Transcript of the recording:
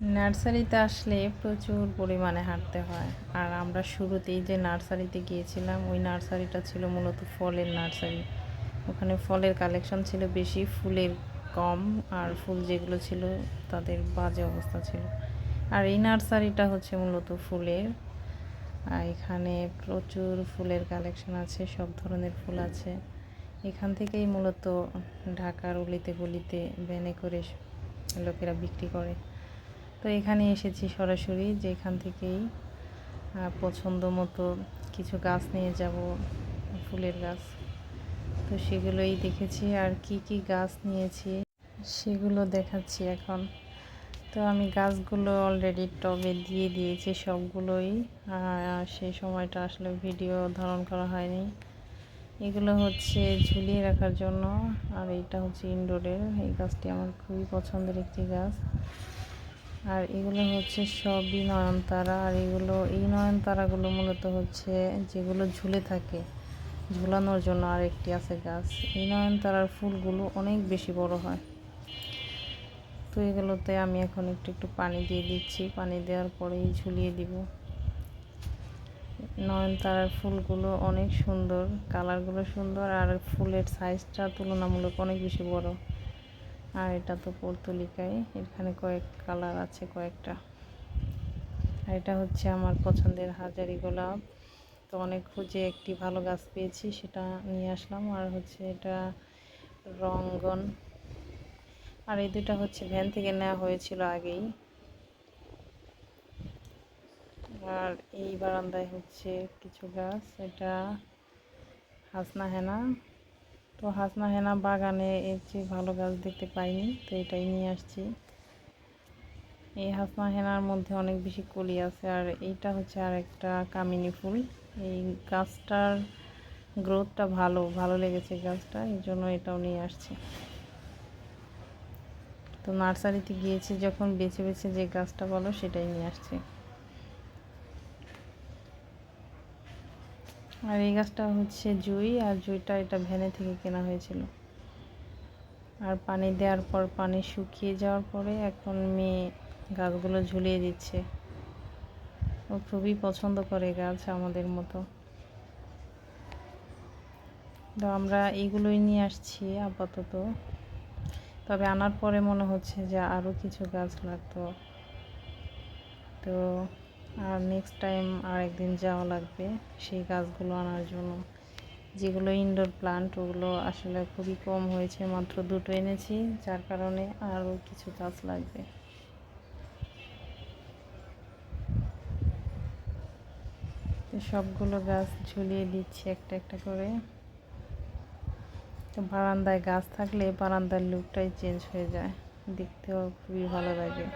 নার্সারিতে আসলে প্রচুর পরিমাণে হাঁটতে হয়। আর আমরা শুরুতেই যে নার্সারিতে গিয়েছিলাম, ওই নার্সারিটা ছিল মূলত ফলের নার্সারি। ওখানে ফলের কালেকশন ছিল বেশি, ফুলের কম, আর ফুল যেগুলো ছিল তাদের বাজে অবস্থা ছিল। আর এই নার্সারিটা হচ্ছে মূলত ফুলের। আর এখানে প্রচুর ফুলের কালেকশন আছে, সব ধরনের ফুল আছে। এখান থেকেই মূলত ঢাকার অলিতে গলিতে ভ্যানে করে লোকেরা বিক্রি করে। তো এখানে এসেছি সরাসরি যে এখান থেকেই পছন্দ মতো কিছু গাছ নিয়ে যাব, ফুলের গাছ। তো সেগুলোই দেখেছি আর কি কি গাছ নিয়েছি সেগুলো দেখাচ্ছি এখন। তো আমি গাছগুলো অলরেডি টবে দিয়ে দিয়েছি সবগুলোই সেই সময়টা আসলে ভিডিও ধারণ করা হয়নি। এগুলো হচ্ছে ঝুলিয়ে রাখার জন্য, আর এটা হচ্ছে ইনডোরের এই গাছটি আমার খুবই পছন্দের একটি গাছ। আর এগুলো হচ্ছে সবই নয়নতারা। আর এগুলো, এই নয়নতারাগুলো মূলত হচ্ছে যেগুলো ঝুলে থাকে, ঝুলানোর জন্য আর একটি আছে গাছ। এই নয়নতারার ফুলগুলো অনেক বেশি বড় হয়। তো এগুলোতে আমি এখন একটু একটু পানি দিয়ে দিচ্ছি। পানি দেওয়ার পরেই ঝুলিয়ে দিব। নয়নতারার ফুলগুলো অনেক সুন্দর, কালারগুলো সুন্দর, আর ফুলের সাইজটা তুলনামূলক অনেক বেশি বড়। আর এটা তো পর্তুলিকায়। এখানে কয়েক কালার আছে, কয়েকটা। আর এটা হচ্ছে আমার পছন্দের হাজারি গোলাপ। তো অনেক খুঁজে একটি ভালো গাছ পেয়েছি, সেটা নিয়ে আসলাম। আর হচ্ছে এটা রঙ্গন। আর এই দুটা হচ্ছে ভ্যান থেকে নেওয়া হয়েছিল আগেই। আর এই বারান্দায় হচ্ছে কিছু গাছ। এটা হাসনা হেনা তো হাসনা হেনা বাগানে এর চেয়ে ভালো গাছ দেখতে পাইনি, তো এটাই নিয়ে আসছি। এই হাসনা হেনার মধ্যে অনেক বেশি কলি আছে, আর এইটা হচ্ছে আর একটা কামিনী ফুল। এই গাছটার গ্রোথটা ভালো ভালো লেগেছে গাছটা, এই জন্য এটাও নিয়ে আসছি। তো নার্সারিতে গিয়েছি, যখন বেছে বেছে যে গাছটা বলো সেটাই নিয়ে আসছি। আর এই গাছটা হচ্ছে জুই, আর জুইটা এটা ভ্যানে থেকে কেনা হয়েছিল। আর পানি দেওয়ার পর পানি শুকিয়ে যাওয়ার পরে এখন মেয়ে গাছগুলো ঝুলিয়ে দিচ্ছে। ও খুবই পছন্দ করে গাছ আমাদের মতো। তো আমরা এইগুলোই নিয়ে আসছি আপাতত। তবে আনার পরে মনে হচ্ছে যে আরও কিছু গাছ লাগতো। তো আর নেক্সট টাইম আর একদিন যাওয়া লাগবে সেই গাছগুলো আনার জন্য। যেগুলো ইনডোর প্লান্ট ওগুলো আসলে খুবই কম হয়েছে, মাত্র দুটো এনেছি, যার কারণে আরও কিছু গাছ লাগবে। সবগুলো গাছ ঝুলিয়ে দিচ্ছি একটা একটা করে। তো বারান্দায় গাছ থাকলে বারান্দার লুকটাই চেঞ্জ হয়ে যায়, দেখতেও খুবই ভালো লাগে।